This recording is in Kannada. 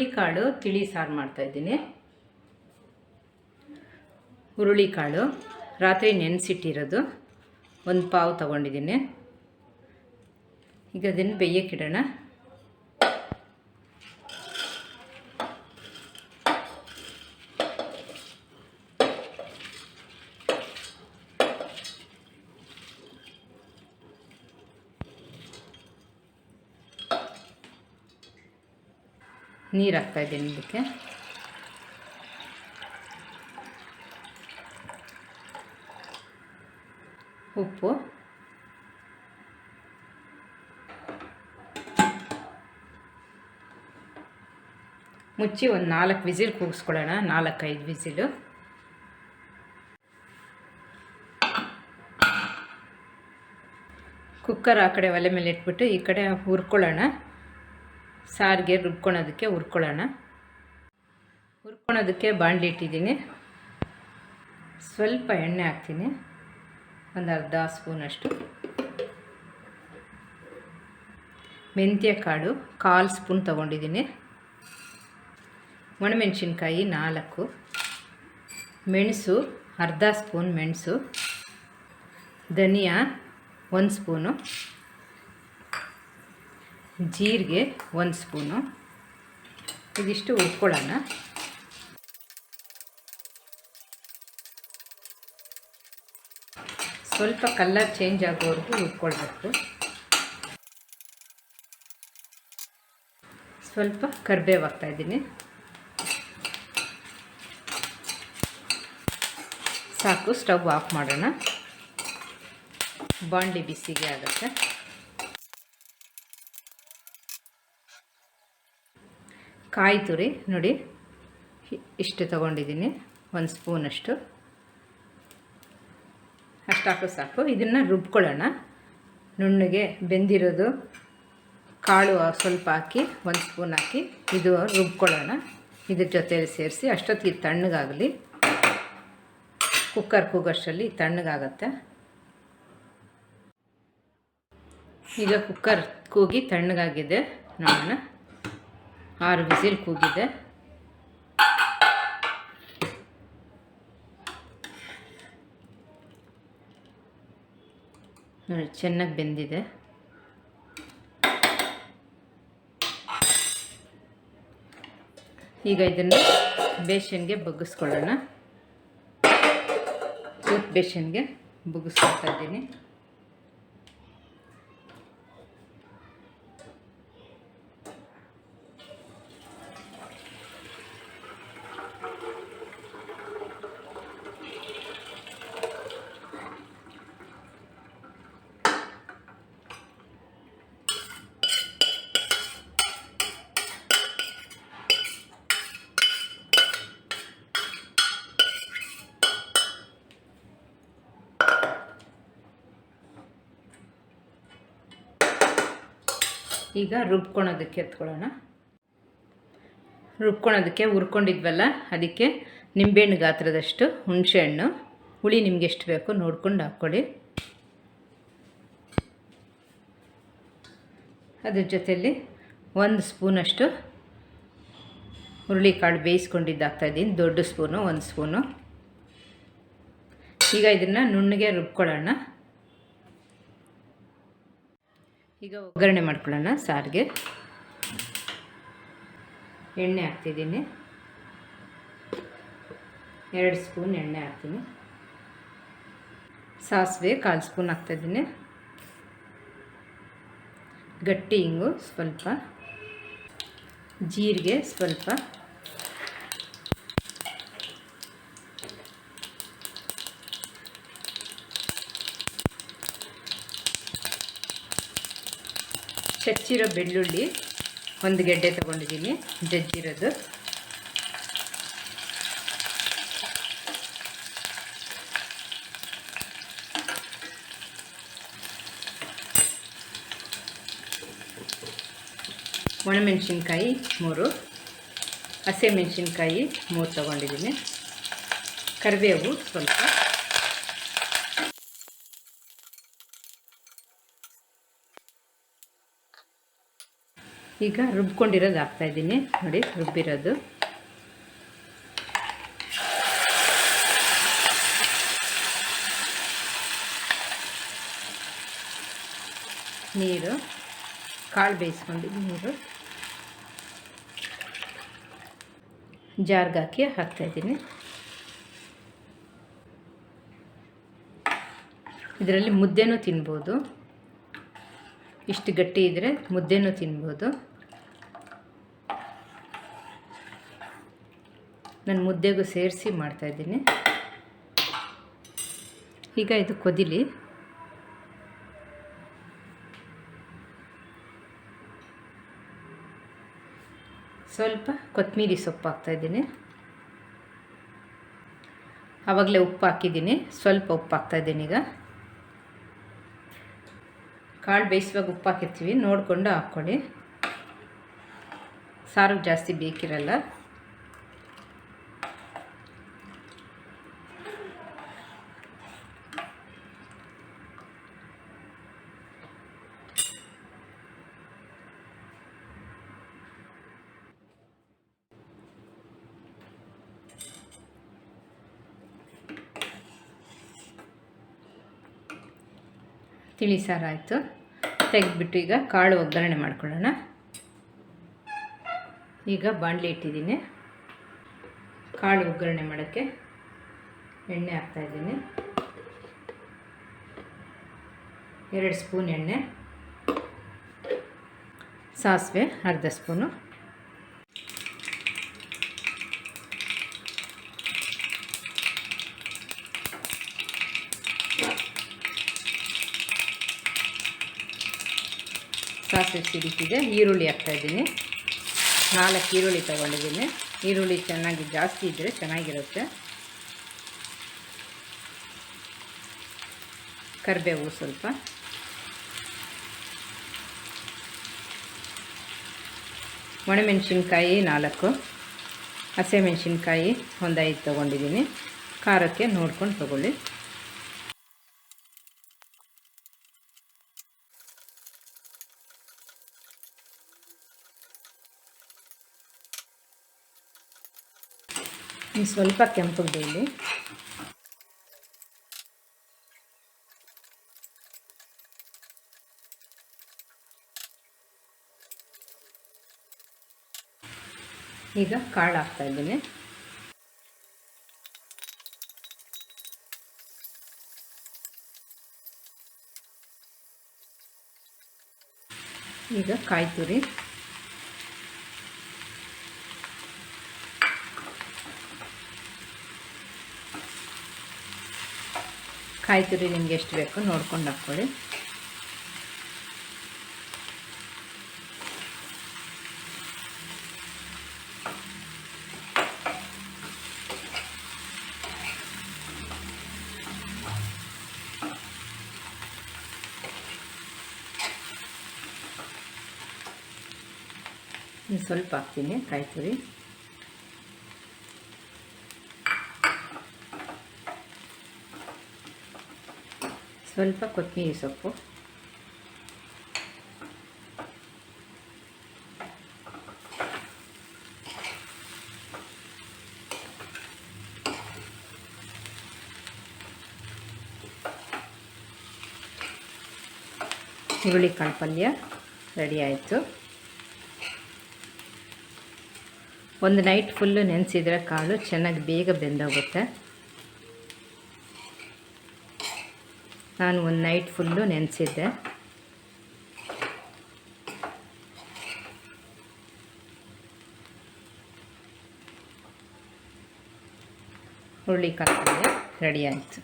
ಹುರುಳಿಕಾಳು ತಿಳಿ ಸಾರು 우ರುಳಿ ಕಾಳು ರಾತ್ರಿ ನೆನೆಸಿಟ್ಟಿರೋದು. ಒಂದು ಪಾವು ತಗೊಂಡಿದ್ದೀನಿ. ಈಗ ಅದನ್ನು ಬೇಯಕ್ಕಿಡೋಣ ನೀರು ಹಾಕ್ತಾಯಿದ್ದೀನಿ ಇದಕ್ಕೆ. ಉಪ್ಪು. ಮುಚ್ಚಿ ಒಂದು ನಾಲ್ಕು ವಿಸಿಲ್ ಕೂಗಿಸ್ಕೊಳ್ಳೋಣ, ನಾಲ್ಕೈದು ವಿಸಿಲು. ಕುಕ್ಕರ್ ಆ ಕಡೆ ಒಲೆ ಮೇಲೆ ಇಟ್ಬಿಟ್ಟು ಈ ಕಡೆ ಹುರ್ಕೊಳ್ಳೋಣ. ಸಾರಿಗೆ ರುಬ್ಕೊಳೋದಕ್ಕೆ ಹುರ್ಕೊಳ್ಳೋಣ. ಹುರ್ಕೊಳೋದಕ್ಕೆ ಬಾಂಡ್ಲಿ ಇಟ್ಟಿದ್ದೀನಿ. ಸ್ವಲ್ಪ ಎಣ್ಣೆ ಹಾಕ್ತೀನಿ. ಒಂದು ಅರ್ಧ ಸ್ಪೂನಷ್ಟು ಮೆಂತ್ಯ ಕಾಳು ಕಾಲು ಸ್ಪೂನ್ ತೊಗೊಂಡಿದ್ದೀನಿ. ಒಣಮೆಣಸಿನ್ಕಾಯಿ ನಾಲ್ಕು. ಮೆಣಸು ಅರ್ಧ ಸ್ಪೂನ್ ಮೆಣಸು. ಧನಿಯಾ ಒಂದು ಸ್ಪೂನು. ಜೀರಿಗೆ ಒಂದು ಸ್ಪೂನು. ಇದಿಷ್ಟು ಉಟ್ಕೊಳ್ಳೋಣ. ಸ್ವಲ್ಪ ಕಲ್ಲರ್ ಚೇಂಜ್ ಆಗೋವರೆಗೂ ಉಟ್ಕೊಳ್ಬೇಕು. ಸ್ವಲ್ಪ ಕರಿಬೇವು ಹಾಕ್ತಾಯಿದ್ದೀನಿ ಸಾಕು, ಸ್ಟವ್ ಆಫ್ ಮಾಡೋಣ. ಬಾಂಡ್ಲಿ ಬಿಸಿಗೆ ಆಗುತ್ತೆ. ಕಾಯಿ ತುರಿ ನೋಡಿ. ಇಷ್ಟು ತೊಗೊಂಡಿದ್ದೀನಿ, ಒಂದು ಸ್ಪೂನಷ್ಟು ಅಷ್ಟು. ಹಾಕು ಸಾಕು. ಇದನ್ನು ರುಬ್ಕೊಳ್ಳೋಣ. ನುಣ್ಣಗೆ ಬೆಂದಿರೋದು ಕಾಳು ಸ್ವಲ್ಪ ಹಾಕಿ, ಒಂದು ಸ್ಪೂನ್ ಹಾಕಿ, ಇದು ರುಬ್ಕೊಳ್ಳೋಣ. ಇದ್ರ ಜೊತೆಯಲ್ಲಿ ಸೇರಿಸಿ, ಅಷ್ಟೊತ್ತಿಗೆ ತಣ್ಣಗಾಗಲಿ. ಕುಕ್ಕರ್ ಕೂಗೋಷ್ಟರಲ್ಲಿ ತಣ್ಣಗಾಗತ್ತೆ. ಈಗ ಕುಕ್ಕರ್ ಕೂಗಿ ತಣ್ಣಗಾಗಿದೆ. ನೋಡೋಣ. ಆರು ವಿಸಿಲ್ ಕೂಗಿದೆ ನೋಡಿ ಚೆನ್ನಾಗಿ ಬೆಂದಿದೆ ಈಗ ಇದನ್ನು ಬೇಷನ್ಗೆ ಬಗ್ಗಿಸ್ಕೊಳ್ಳೋಣ ಸೂಪ್ ಬೇಷನ್ಗೆ ಬಗ್ಗಿಸ್ಕೊಳ್ತಾ ಇದ್ದೀನಿ ಈಗ ರುಬ್ಕೊಳೋದಕ್ಕೆ ಎತ್ಕೊಳ್ಳೋಣ. ರುಬ್ಕೊಳೋದಕ್ಕೆ ಹುರ್ಕೊಂಡಿದ್ವಲ್ಲ, ಅದಕ್ಕೆ ನಿಂಬೆಹಣ್ಣು ಗಾತ್ರದಷ್ಟು ಹುಣಸೆಹಣ್ಣು. ಹುಳಿ ನಿಮ್ಗೆ ಎಷ್ಟು ಬೇಕೋ ನೋಡ್ಕೊಂಡು ಹಾಕ್ಕೊಳ್ಳಿ. ಅದ್ರ ಜೊತೆಯಲ್ಲಿ ಒಂದು ಸ್ಪೂನಷ್ಟು ಹುರುಳಿಕಾಳು ಬೇಯಿಸ್ಕೊಂಡಿದ್ದು ಹಾಕ್ತಾಯಿದ್ದೀನಿ ದೊಡ್ಡ ಸ್ಪೂನು, ಒಂದು ಸ್ಪೂನು. ಈಗ ಇದನ್ನು ನುಣ್ಣಗೆ ರುಬ್ಕೊಳ್ಳೋಣ. ಈಗ ಒಗ್ಗರಣೆ ಮಾಡ್ಕೊಳ್ಳೋಣ ಸಾರಿಗೆ. ಎಣ್ಣೆ ಹಾಕ್ತಿದ್ದೀನಿ. ಎರಡು ಸ್ಪೂನ್ ಎಣ್ಣೆ ಹಾಕ್ತೀನಿ. ಸಾಸಿವೆ ಕಾಲು ಸ್ಪೂನ್ ಹಾಕ್ತಾಯಿದ್ದೀನಿ ಗಟ್ಟಿ ಹಿಂಗು ಸ್ವಲ್ಪ. ಜೀರಿಗೆ ಸ್ವಲ್ಪ. ಚಚ್ಚಿರೋ ಬೆಳ್ಳುಳ್ಳಿ ಒಂದು ಗೆಡ್ಡೆ ತೊಗೊಂಡಿದ್ದೀನಿ ಜಜ್ಜಿರೋದು. ಒಣಮೆಣಸಿನ್ಕಾಯಿ ಮೂರು ಹಸಿಮೆಣಸಿನ್ಕಾಯಿ ಮೂರು ತೊಗೊಂಡಿದ್ದೀನಿ. ಕರಿಬೇವು ಸ್ವಲ್ಪ. ಈಗ ರುಬ್ಕೊಂಡಿರೋದು ಹಾಕ್ತಾಯಿದ್ದೀನಿ ನೋಡಿ, ರುಬ್ಬಿರೋದು. ನೀರು, ಕಾಳು ಬೇಯಿಸ್ಕೊಂಡಿದ್ದು ನೀರು. ಜಾರ್ಗೆ ಹಾಕಿ ಹಾಕ್ತಾಯಿದ್ದೀನಿ ಇದರಲ್ಲಿ ಮುದ್ದೆನೂ ತಿನ್ಬೋದು. ಇಷ್ಟು ಗಟ್ಟಿ ಇದ್ದರೆ ಮುದ್ದೆನೂ ತಿನ್ಬೋದು. ನಾನು ಮುದ್ದೆಗೂ ಸೇರಿಸಿ ಮಾಡ್ತಾಯಿದ್ದೀನಿ ಈಗ ಇದು ಕೊದಿಲಿ. ಸ್ವಲ್ಪ ಕೊತ್ತಂಬರಿ ಸೊಪ್ಪು ಹಾಕ್ತಾಯಿದ್ದೀನಿ ಆವಾಗಲೇ ಉಪ್ಪು ಹಾಕಿದ್ದೀನಿ. ಸ್ವಲ್ಪ ಉಪ್ಪು ಹಾಕ್ತಾಯಿದ್ದೀನಿ ಈಗ. ಕಾಳು ಬೇಯಿಸುವಾಗ ಉಪ್ಪು ಹಾಕಿರ್ತೀವಿ. ನೋಡಿಕೊಂಡು ಹಾಕ್ಕೊಳ್ಳಿ. ಸಾರು ಜಾಸ್ತಿ ಬೇಕಿರಲ್ಲ. ತಿಳಿ ಸಾರು ಆಯಿತು. ತೆಗೆದ್ಬಿಟ್ಟು ಈಗ ಕಾಳು ಒಗ್ಗರಣೆ ಮಾಡ್ಕೊಳ್ಳೋಣ. ಈಗ ಬಾಣಲಿ ಇಟ್ಟಿದ್ದೀನಿ. ಕಾಳು ಒಗ್ಗರಣೆ ಮಾಡೋಕ್ಕೆ ಎಣ್ಣೆ ಹಾಕ್ತಾಯಿದ್ದೀನಿ ಎರಡು ಸ್ಪೂನ್ ಎಣ್ಣೆ. ಸಾಸಿವೆ, ಅರ್ಧ ಸ್ಪೂನು. ಸಾಸಿವೆ ಸಿಡಿಸಿದೆ, ಈರುಳ್ಳಿ ಹಾಕ್ತಾಯಿದ್ದೀನಿ ನಾಲ್ಕು ಈರುಳ್ಳಿ ತೊಗೊಂಡಿದ್ದೀನಿ. ಈರುಳ್ಳಿ ಚೆನ್ನಾಗಿ ಜಾಸ್ತಿ ಇದ್ದರೆ ಚೆನ್ನಾಗಿರುತ್ತೆ. ಕರಿಬೇವು ಸ್ವಲ್ಪ. ಒಣಮೆಣಸಿನ್ಕಾಯಿ ನಾಲ್ಕು. ಹಸಿಮೆಣ್ಸಿನ್ಕಾಯಿ ಒಂದು ಐದು ತೊಗೊಂಡಿದ್ದೀನಿ. ಖಾರಕ್ಕೆ ನೋಡ್ಕೊಂಡು ತೊಗೊಳ್ಳಿ. ಸ್ವಲ್ಪ ಕೆಂಪಗೆ ಇಲ್ಲಿ ಈಗ ಕಾಳು ಹಾಕ್ತಾ ಇದ್ದೀನಿ. ಈಗ ಕಾಯಿ ತುರಿ. ಕಾಯಿ ತುರಿ ನಿಮ್ಗೆ ಎಷ್ಟು ಬೇಕೋ ನೋಡ್ಕೊಂಡು ಹಾಕ್ಕೊಳ್ಳಿ. ಸ್ವಲ್ಪ ಹಾಕ್ತೀನಿ ಕಾಯಿ ತುರಿ ಸ್ವಲ್ಪ ಕೊತ್ತಂಬರಿ ಸೊಪ್ಪು. ಹುರುಳಿಕಾಳು ಪಲ್ಯ ರೆಡಿ ಆಯಿತು. ಒಂದು ನೈಟ್ ಫುಲ್ಲು ನೆನೆಸಿದ್ರೆ ಕಾಳು ಚೆನ್ನಾಗಿ ಬೇಗ ಬೆಂದೋಗುತ್ತೆ. ನಾನು ಒಂದು ನೈಟ್ ಫುಲ್ಲು ನೆನೆಸಿದ್ದೆ. ಹುರುಳಿಕಾಳು ರೆಡಿ ಆಯಿತು.